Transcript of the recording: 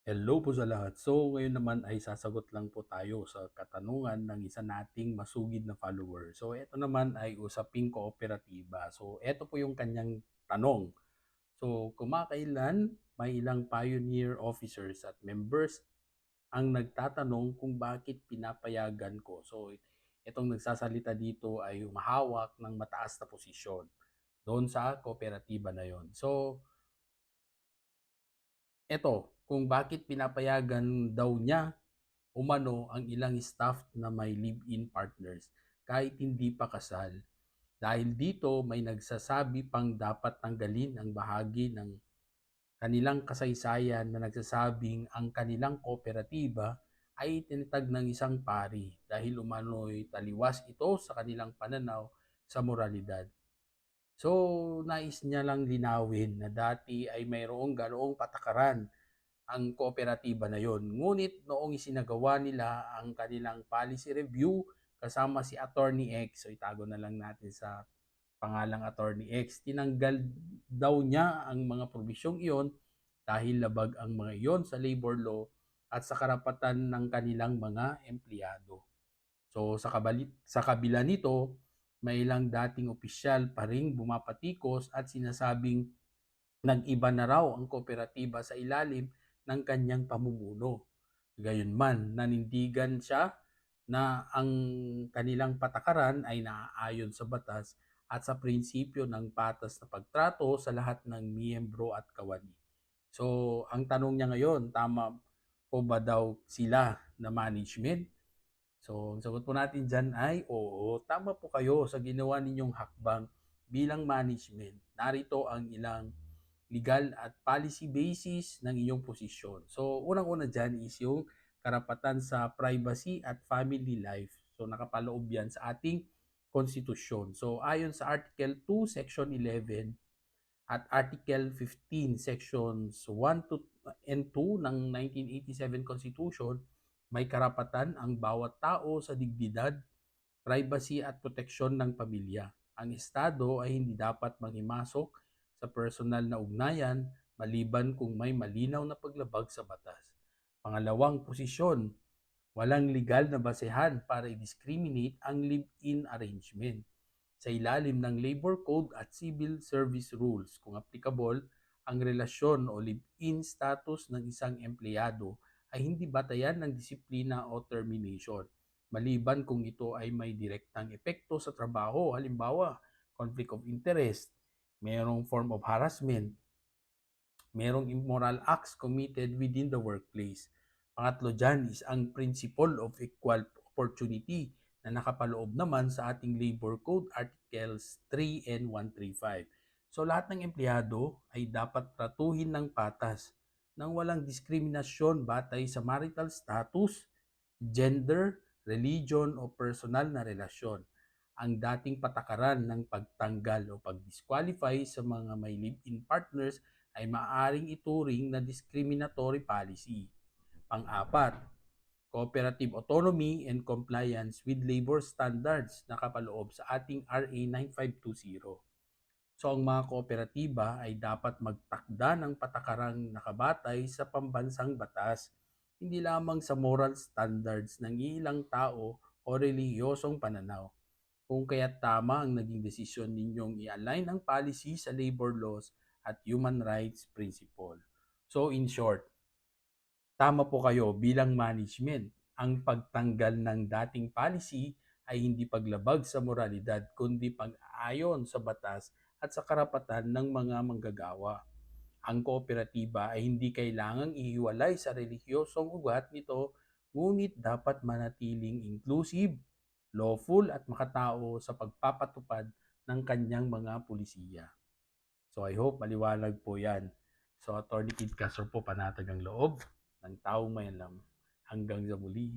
Hello po sa lahat. So, ngayon naman ay sasagot lang po tayo sa katanungan ng isa nating masugid na follower. So, ito naman ay usaping kooperatiba. So, ito po yung kanyang tanong. So, kumakailan may ilang pioneer officers at members ang nagtatanong kung bakit pinapayagan ko. So, itong nagsasalita dito ay humahawak ng mataas na posisyon doon sa kooperatiba na yon. So, eto, kung bakit pinapayagan daw niya umano ang ilang staff na may live-in partners kahit hindi pa kasal. Dahil dito may nagsasabi pang dapat tanggalin ang bahagi ng kanilang kasaysayan na nagsasabing ang kanilang kooperatiba ay tinatag ng isang pari dahil umano'y taliwas ito sa kanilang pananaw sa moralidad. So, nais niya lang linawin na dati ay mayroong ganoong patakaran ang kooperatiba na yon. Ngunit noong isinagawa nila ang kanilang policy review kasama si Attorney X, so itago na lang natin sa pangalang Attorney X, tinanggal daw niya ang mga probisyong iyon dahil labag ang mga iyon sa labor law at sa karapatan ng kanilang mga empleyado. So sa, kabali, sa kabila nito, may ilang dating opisyal pa ring bumapatikos at sinasabing nag-iba na raw ang kooperatiba sa ilalim ng kanyang pamumuno. Gayunman, nanindigan siya na ang kanilang patakaran ay naaayon sa batas at sa prinsipyo ng patas na pagtrato sa lahat ng miyembro at kawani. So, ang tanong niya ngayon, tama po ba daw sila na management? So, ang sagot po natin dyan ay, oo, tama po kayo sa ginawa ninyong hakbang bilang management. Narito ang ilang legal at policy basis ng iyong posisyon. So, unang-una dyan is yung karapatan sa privacy at family life. So, nakapaloob yan sa ating konstitusyon. So, ayon sa Article 2, Section 11 at Article 15, Sections 1 to and 2 ng 1987 Constitution, may karapatan ang bawat tao sa dignidad, privacy at proteksyon ng pamilya. Ang Estado ay hindi dapat manghimasok sa personal na ugnayan maliban kung may malinaw na paglabag sa batas. Pangalawang posisyon, walang legal na basehan para i-discriminate ang live-in arrangement. Sa ilalim ng Labor Code at Civil Service Rules, kung applicable, ang relasyon o live-in status ng isang empleyado ay hindi batayan ng disiplina o termination, maliban kung ito ay may direktang epekto sa trabaho, halimbawa, conflict of interest, merong form of harassment, merong immoral acts committed within the workplace. Pangatlo dyan is ang principle of equal opportunity na nakapaloob naman sa ating Labor Code Articles 3 and 135. So lahat ng empleyado ay dapat tratuhin ng patas nang walang diskriminasyon batay sa marital status, gender, religion o personal na relasyon ang dating patakaran ng pagtanggal o pag-disqualify sa mga may live-in partners ay maaaring ituring na discriminatory policy. Pang-apat, cooperative autonomy and compliance with labor standards na kapaloob sa ating RA 9520. So ang mga kooperatiba ay dapat magtakda ng patakarang nakabatay sa pambansang batas, hindi lamang sa moral standards ng ilang tao o relihiyosong pananaw kung kaya tama ang naging desisyon ninyong i-align ang policy sa labor laws at human rights principle. So in short, tama po kayo bilang management. Ang pagtanggal ng dating policy ay hindi paglabag sa moralidad kundi pag-ayon sa batas at sa karapatan ng mga manggagawa. Ang kooperatiba ay hindi kailangang ihiwalay sa relihiyosong ugat nito, ngunit dapat manatiling inclusive, lawful at makatao sa pagpapatupad ng kanyang mga pulisiya. So I hope maliwanag po yan. So Attorney Kid Castro po panatag ang loob ng taong may alam. Hanggang sa muli.